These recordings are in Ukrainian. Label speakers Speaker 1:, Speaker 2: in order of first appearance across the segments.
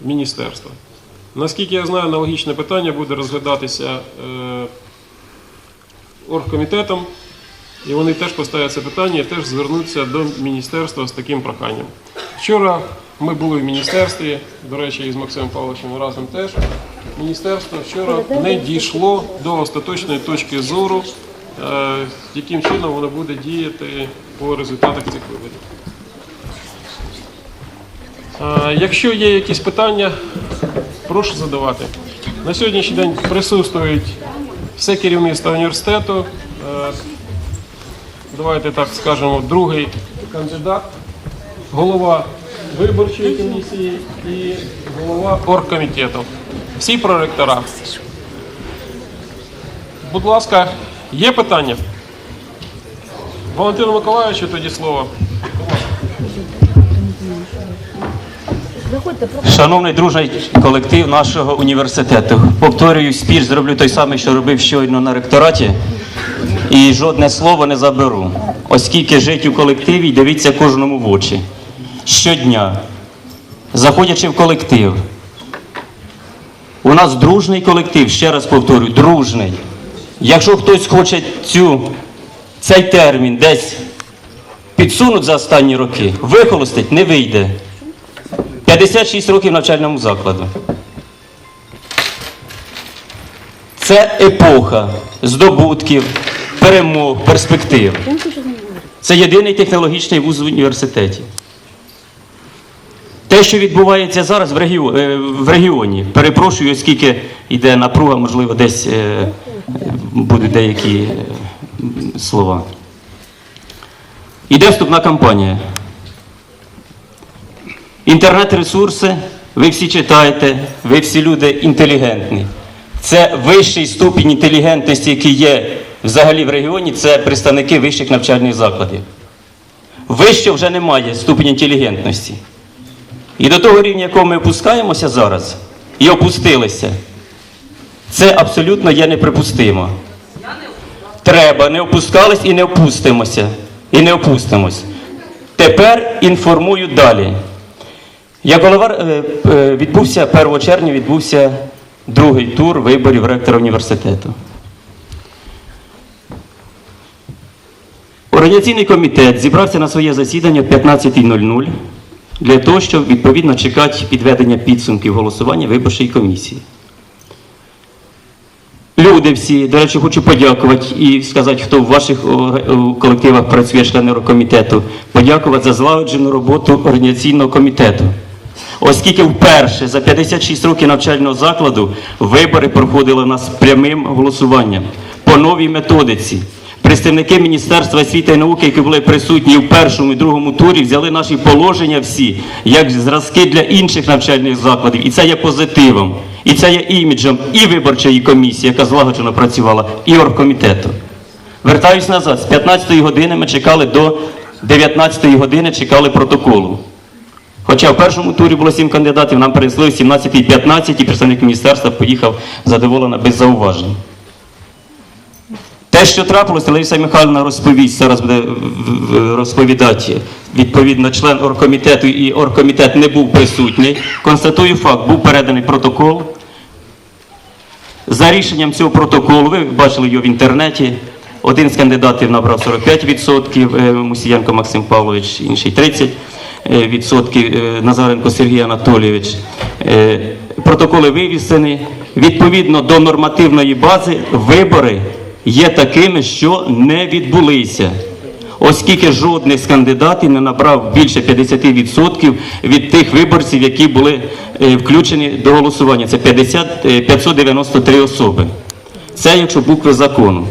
Speaker 1: міністерства. Наскільки я знаю, аналогічне питання буде розглядатися е, оргкомітетом, і вони теж поставлять це питання і теж звернуться до міністерства з таким проханням. Вчора ми були в міністерстві, до речі, із Максимом Павловичем разом теж. Міністерство вчора не дійшло до остаточної точки зору, е, яким чином воно буде діяти по результатах цих виборів. Е, Якщо є якісь питання, прошу задавати. На сьогоднішній день присутствують все керівництво університету. Е, Давайте так скажемо, другий кандидат, голова виборчої комісії і голова оргкомітету. Всі проректора. Будь ласка, є питання? Валентину Миколаївичу тоді слово.
Speaker 2: Шановний дружний колектив нашого університету, повторюю, спіч зроблю той самий, що робив щойно на ректораті, і жодне слово не заберу, оскільки жить у колективі і дивіться кожному в очі. Щодня, заходячи в колектив, у нас дружний колектив, ще раз повторюю, дружний. Якщо хтось хоче цю, цей термін десь підсунуть за останні роки, вихолостить, не вийде. 56 років навчальному закладу. Це епоха здобутків, перемог, перспектив. Це єдиний технологічний вуз в університеті. Те, що відбувається зараз в, регіо- е, в регіоні, перепрошую, оскільки йде напруга, можливо, десь е, будуть деякі е, слова. Іде вступна кампанія. Інтернет-ресурси, ви всі читаєте, ви всі люди інтелігентні. Це вищий ступінь інтелігентності, який є взагалі в регіоні, це представники вищих навчальних закладів. Вище вже немає ступінь інтелігентності. І до того рівня, якого ми опускаємося зараз, і опустилися, це абсолютно є неприпустимо. Треба, не опускались і не опустимося. І не опустимось. Тепер інформую далі. Як голова е, е, відбувся 1 червня відбувся другий тур виборів ректора університету. Організаційний комітет зібрався на своє засідання в 15.00 для того, щоб відповідно чекати підведення підсумків голосування виборчої комісії. Люди всі, до речі, хочу подякувати і сказати, хто в ваших о, о, колективах працює членами комітету, подякувати за злагоджену роботу організаційного комітету. Оскільки вперше за 56 років навчального закладу вибори проходили у нас прямим голосуванням по новій методиці. Представники Міністерства освіти і науки, які були присутні в першому і другому турі, взяли наші положення всі як зразки для інших навчальних закладів. І це є позитивом, і це є іміджем і виборчої комісії, яка злагоджено працювала, і оргкомітету. Вертаюсь назад, з 15-ї години ми чекали до 19-ї години, чекали протоколу. Хоча в першому турі було 7 кандидатів, нам перенесли в 17 і 15, і представник міністерства поїхав задоволено без зауважень. Те, що трапилося, Лариса Михайловна розповість, зараз буде розповідати відповідно член оргкомітету, і оргкомітет не був присутній. Констатую факт, був переданий протокол. За рішенням цього протоколу, ви бачили його в інтернеті. Один з кандидатів набрав 45%, е, Мусієнко Максим Павлович, інший 30%, е, е, Назаренко Сергій Анатолійович. Протоколи вивісені. Відповідно до нормативної бази, вибори є такими, що не відбулися. Оскільки жодний з кандидатів не набрав більше 50% від тих виборців, які були е, включені до голосування. Це 50, е, 593 особи. Це якщо букви закону.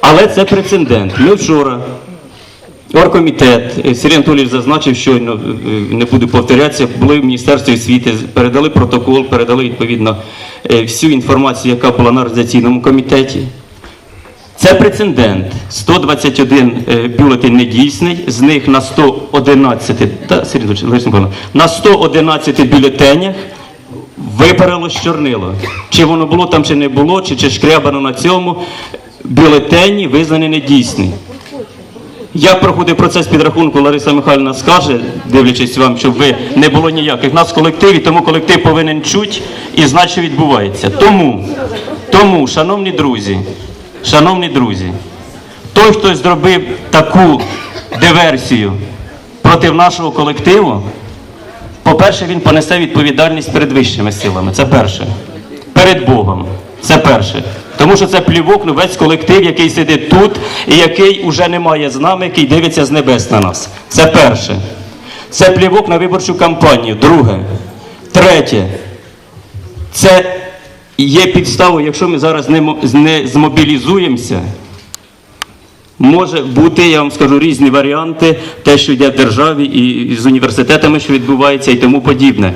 Speaker 2: Але це прецедент. Ми вчора, оргкомітет, е, Сергій Анатолійович зазначив, щойно е, не буду повторятися, були в Міністерстві освіти, передали протокол, передали відповідно е, всю інформацію, яка була на організаційному комітеті. Це прецедент. 121 е, бюлетень недійсний, з них на 111, та, на 111 бюлетенях випарило чорнило. Чи воно було там, чи не було, чи, чи шкрябано на цьому, бюлетені визнані недійсні. Як проходить процес підрахунку, Лариса Михайлівна скаже, дивлячись вам, щоб ви не було ніяких. Нас в колективі, тому колектив повинен чути і знати, що відбувається. Тому, тому, шановні друзі, шановні друзі, той, хто зробив таку диверсію проти нашого колективу, по-перше, він понесе відповідальність перед вищими силами. Це перше. Перед Богом. Це перше. Тому що це плівок на весь колектив, який сидить тут і який уже немає з нами, який дивиться з небес на нас. Це перше. Це плівок на виборчу кампанію. Друге. Третє. Це є підставою, якщо ми зараз не, не змобілізуємося, Може бути, я вам скажу, різні варіанти, те, що йде в державі, і з університетами, що відбувається, і тому подібне.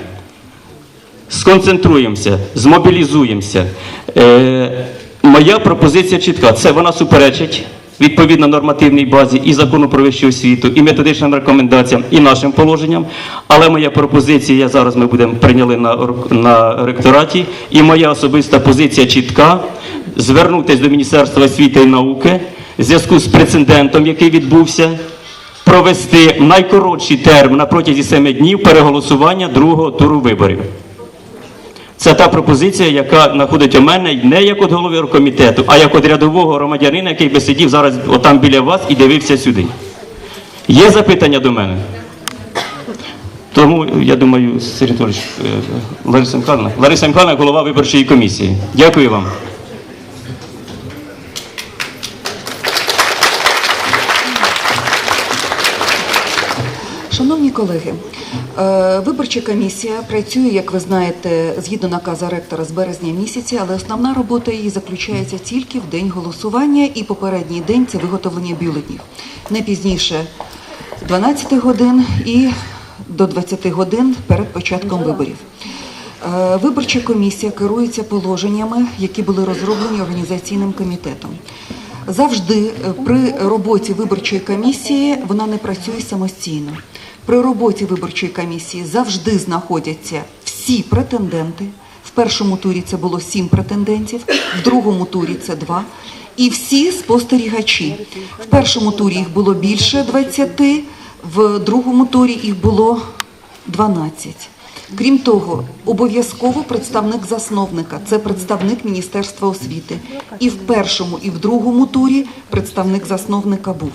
Speaker 2: Сконцентруємося, змобілізуємося. Е, моя пропозиція чітка. Це вона суперечить відповідно нормативній базі і закону про вищу освіту, і методичним рекомендаціям, і нашим положенням. Але моя пропозиція, я зараз ми будемо прийняли на, на ректораті, і моя особиста позиція чітка звернутися до Міністерства освіти і науки в зв'язку з прецедентом, який відбувся, провести найкоротший термін на протязі семи днів переголосування другого туру виборів. Це та пропозиція, яка знаходить у мене не як от голови комітету, а як от рядового громадянина, який би сидів зараз отам біля вас і дивився сюди. Є запитання до мене? Тому я думаю, Сергій Анатолійович, е, Лариса Михайловна, Лариса Михайловна, голова виборчої комісії. Дякую вам.
Speaker 3: Шановні колеги, е, виборча комісія працює, як ви знаєте, згідно наказу ректора з березня місяця, але основна робота її заключається тільки в день голосування і попередній день це виготовлення бюлетнів. Не пізніше 12 годин і до 20 годин перед початком виборів. Е, Виборча комісія керується положеннями, які були розроблені організаційним комітетом. Завжди е, при роботі виборчої комісії вона не працює самостійно. При роботі виборчої комісії завжди знаходяться всі претенденти. В першому турі це було сім претендентів, в другому турі це два. І всі спостерігачі. В першому турі їх було більше 20, в другому турі їх було 12. Крім того, обов'язково представник засновника це представник Міністерства освіти. І в першому, і в другому турі представник засновника був.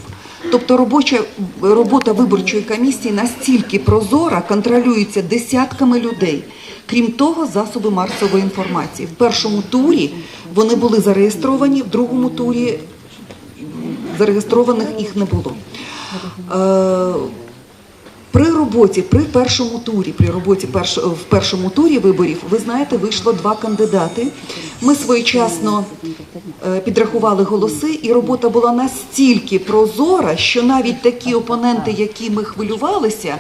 Speaker 3: Тобто робоча робота виборчої комісії настільки прозора, контролюється десятками людей. Крім того, засоби масової інформації. В першому турі вони були зареєстровані, в другому турі зареєстрованих їх не було. Е, при роботі, при першому турі, при роботі перш, в першому турі виборів, ви знаєте, вийшло два кандидати. Ми своєчасно е, підрахували голоси, і робота була настільки прозора, що навіть такі опоненти, які ми хвилювалися,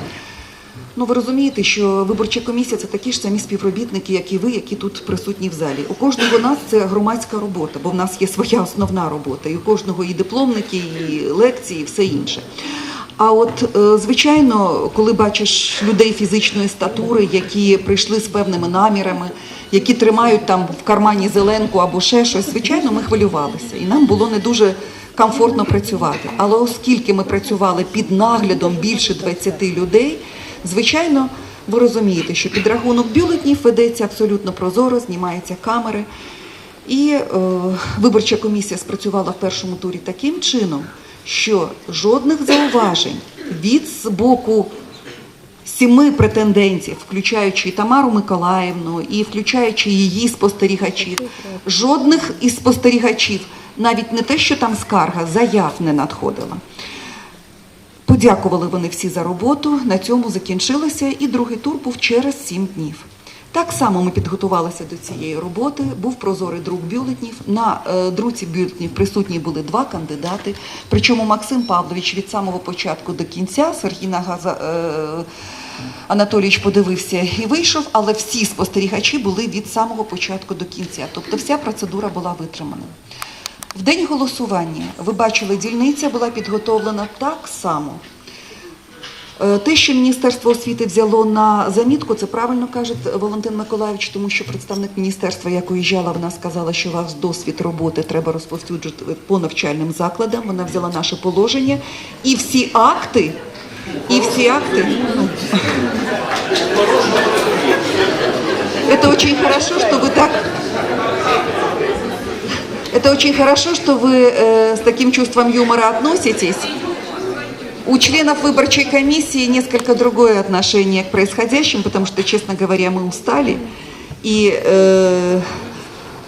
Speaker 3: ну ви розумієте, що виборча комісія це такі ж самі співробітники, як і ви, які тут присутні в залі. У кожного нас це громадська робота, бо в нас є своя основна робота, і у кожного і дипломники, і лекції, і все інше. А от е, звичайно, коли бачиш людей фізичної статури, які прийшли з певними намірами, які тримають там в кармані зеленку або ще щось, звичайно, ми хвилювалися, і нам було не дуже комфортно працювати. Але оскільки ми працювали під наглядом більше 20 людей, звичайно, ви розумієте, що підрахунок бюлетнів ведеться абсолютно прозоро, знімаються камери. І е, виборча комісія спрацювала в першому турі таким чином, що жодних зауважень від з боку сіми претендентів, включаючи Тамару Миколаївну, і включаючи її спостерігачів, жодних із спостерігачів, навіть не те, що там скарга, заяв не надходила. Подякували вони всі за роботу. На цьому закінчилося, і другий тур був через сім днів. Так само ми підготувалися до цієї роботи. Був прозорий друк бюлетнів. На е, друці бюлетнів присутні були два кандидати. Причому Максим Павлович від самого початку до кінця Сергій Нагаза. Е, Анатолійович подивився і вийшов, але всі спостерігачі були від самого початку до кінця. Тобто вся процедура була витримана. В день голосування ви бачили, дільниця була підготовлена так само. Е, Те, що Міністерство освіти взяло на замітку, це правильно каже Валентин Миколаївич, тому що представник міністерства, як уїжджала, вона сказала, що ваш досвід роботи треба розповсюджувати по навчальним закладам. Вона взяла наше положення і всі акти, і всі акти. ну, Это очень хорошо, что вы так это очень хорошо, что вы э, с таким чувством юмора относитесь. У членов выборчей комиссии несколько другое отношение к происходящему, потому что, честно говоря, мы устали. И э,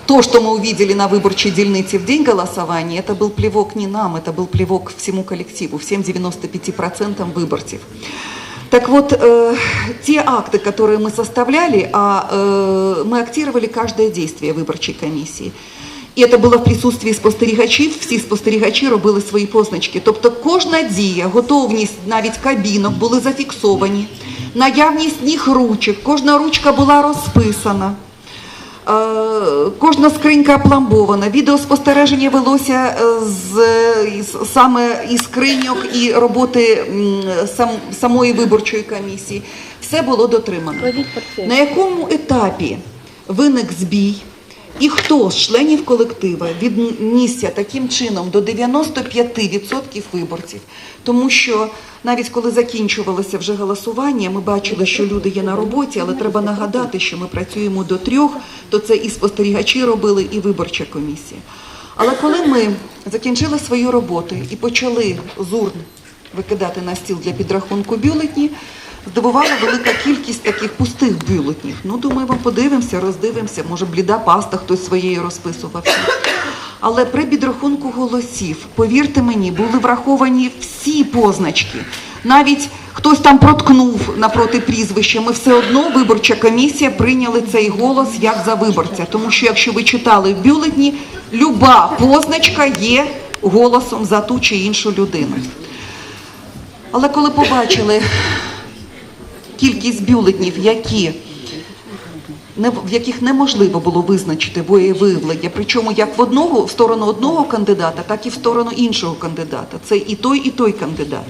Speaker 3: то, что мы увидели на выборчей дельнице в день голосования, это был плевок не нам, это был плевок всему коллективу, всем 95% выборцев. Так вот, э, те акты, которые мы составляли, а э, мы актировали каждое действие виборчої комісії. і це було в присутствії спостерігачів, всі спостерігачі робили свої позначки. Тобто кожна дія, готовність навіть кабінок були зафіксовані, наявність них ручок, кожна ручка була розписана. Е, Кожна скринька опломбована. Відеоспостереження велося е, з, саме із скриньок і роботи сам, самої виборчої комісії. Все було дотримано. На якому етапі виник збій? І хто з членів колектива віднісся таким чином до 95% виборців? Тому що навіть коли закінчувалося вже голосування, ми бачили, що люди є на роботі, але треба нагадати, що ми працюємо до трьох, то це і спостерігачі робили, і виборча комісія. Але коли ми закінчили свою роботу і почали з урн викидати на стіл для підрахунку бюлетні, здивувала велика кількість таких пустих бюлетнів. Ну, думаємо, подивимося, роздивимося, може бліда паста хтось своєю розписувався. Але при підрахунку голосів, повірте мені, були враховані всі позначки. Навіть хтось там проткнув напроти прізвища. Ми все одно виборча комісія прийняли цей голос як за виборця. Тому що якщо ви читали в бюлетні, люба позначка є голосом за ту чи іншу людину. Але коли побачили кількість бюлетнів, які в яких неможливо було визначити воєвиявлення, причому як в одного в сторону одного кандидата, так і в сторону іншого кандидата. Це і той, і той кандидат.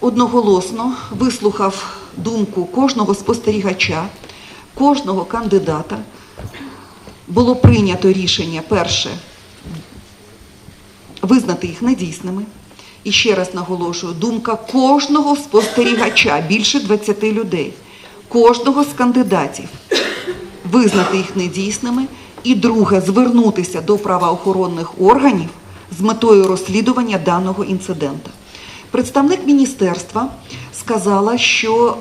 Speaker 3: Одноголосно вислухав думку кожного спостерігача, кожного кандидата. Було прийнято рішення перше визнати їх недійсними. І ще раз наголошую, думка кожного спостерігача, більше 20 людей, кожного з кандидатів визнати їх недійсними. І друге, звернутися до правоохоронних органів з метою розслідування даного інцидента. Представник міністерства сказала, що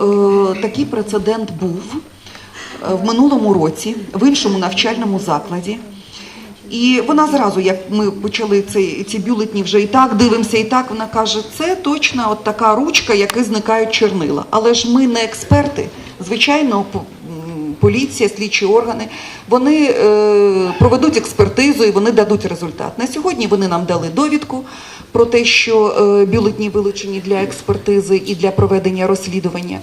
Speaker 3: е, такий прецедент був е, в минулому році в іншому навчальному закладі. І вона зразу, як ми почали цей, ці бюлетні вже і так дивимося, і так вона каже, це точно от така ручка, яки зникають чорнила. Але ж ми не експерти. Звичайно, поліція, слідчі органи, вони е, проведуть експертизу і вони дадуть результат. На сьогодні вони нам дали довідку про те, що е, бюлетні вилучені для експертизи і для проведення розслідування.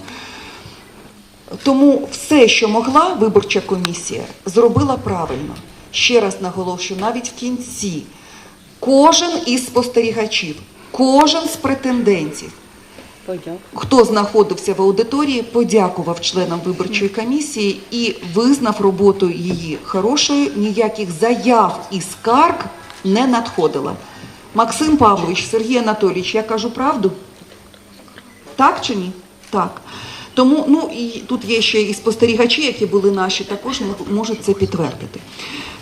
Speaker 3: Тому все, що могла виборча комісія, зробила правильно. Ще раз наголошую, навіть в кінці кожен із спостерігачів, кожен з претендентів, хто знаходився в аудиторії, подякував членам виборчої комісії і визнав роботу її хорошою. Ніяких заяв і скарг не надходило. Максим Павлович, Сергій Анатолійович, я кажу правду? Так чи ні? Так. Тому ну і тут є ще і спостерігачі, які були наші, також можуть це підтвердити.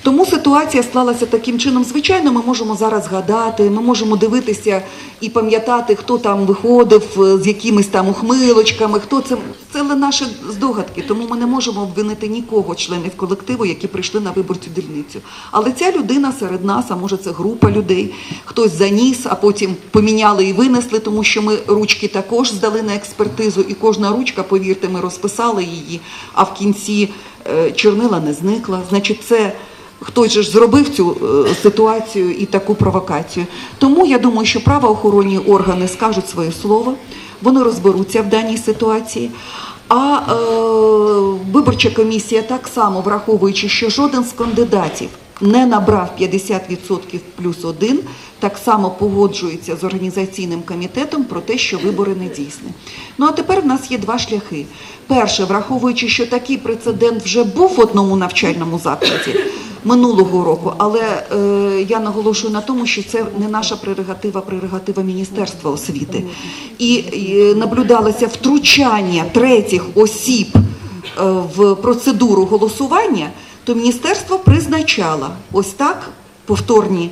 Speaker 3: Тому ситуація склалася таким чином. Звичайно, ми можемо зараз згадати, ми можемо дивитися і пам'ятати, хто там виходив е, з якимись там ухмилочками, хто це. Це наші здогадки, тому ми не можемо обвинити нікого, членів колективу, які прийшли на виборцю дільницю. Але ця людина серед нас, а може це група людей, хтось заніс, а потім поміняли і винесли, тому що ми ручки також здали на експертизу, і кожна ручка, повірте, ми розписали її, а в кінці е, чорнила не зникла. Значить, це. Хтось же ж зробив цю е, ситуацію і таку провокацію. Тому я думаю, що правоохоронні органи скажуть своє слово, вони розберуться в даній ситуації. А е, виборча комісія так само, враховуючи, що жоден з кандидатів не набрав 50% плюс один, так само погоджується з організаційним комітетом про те, що вибори не дійсні. Ну а тепер в нас є два шляхи. Перше, враховуючи, що такий прецедент вже був в одному навчальному закладі минулого року, але е, я наголошую на тому, що це не наша прерогатива, прерогатива Міністерства освіти. І, е, наблюдалося втручання третіх осіб е, в процедуру голосування, то міністерство призначало ось так повторні